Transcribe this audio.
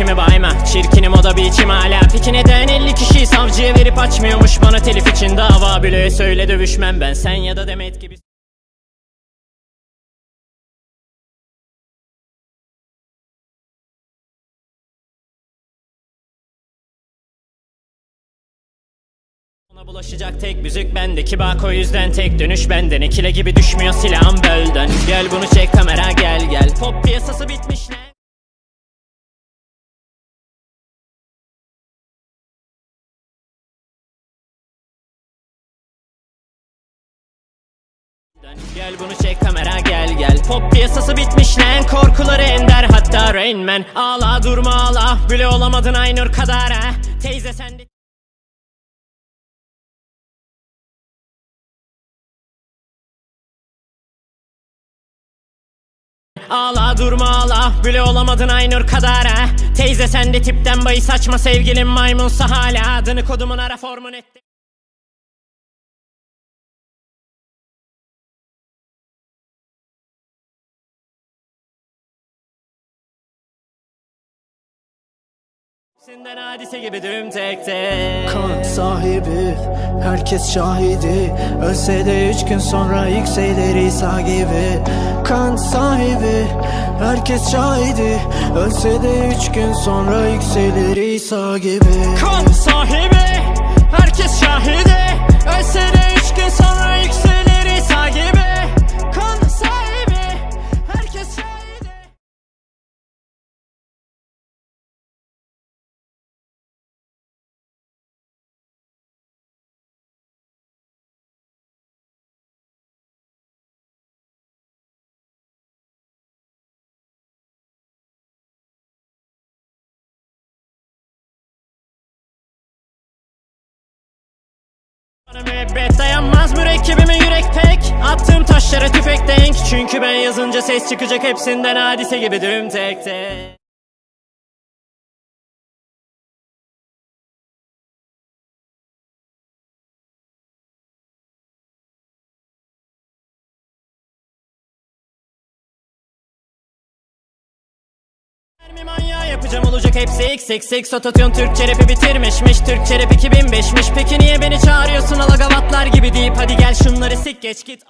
içimi bayma. Çirkinim o da bir içim hala. Peki neden 50 kişiyi savcıya verip açmıyormuş? Bana telif için dava bile söyle dövüşmem ben. Sen ya da Demet gibi Ona bulaşacak tek büzük bendeki bak o yüzden tek dönüş benden ikile gibi düşmüyor silahım bölden. Gel bunu çek kamera Gel bunu çek kamera gel gel. Pop piyasası bitmiş lan Korkuları ender. Hatta Rain Man Ağla durma ağla. Bile olamadın Aynur kadar ha. Teyze sen de Ağla durma ağla. Bile olamadın Aynur kadar ha. Teyze sen de tipten bayı saçma. Sevgilim maymunsa hala Adını kodumun ara formun etti Sinden hadise gibi düm tek tek. Kan sahibi herkes şahidi. Ölse de üç gün sonra yükselir İsa gibi. Kan sahibi herkes şahidi. Ölse de üç gün sonra yükselir İsa gibi. Kan sahibi Herkes şahidi dayanmaz mürekkebime yürek pek. Attığım taşlara tüfek denk. Çünkü ben yazınca ses çıkacak hepsinden hadise gibi düm tek tek yapacağım olacak hepsi x x Ototune Türkçe rapi bitirmişmiş. Türkçe rap 2005'miş Peki niye beni çağırıyorsun alagavatlar gibi deyip Hadi gel şunları sik geç git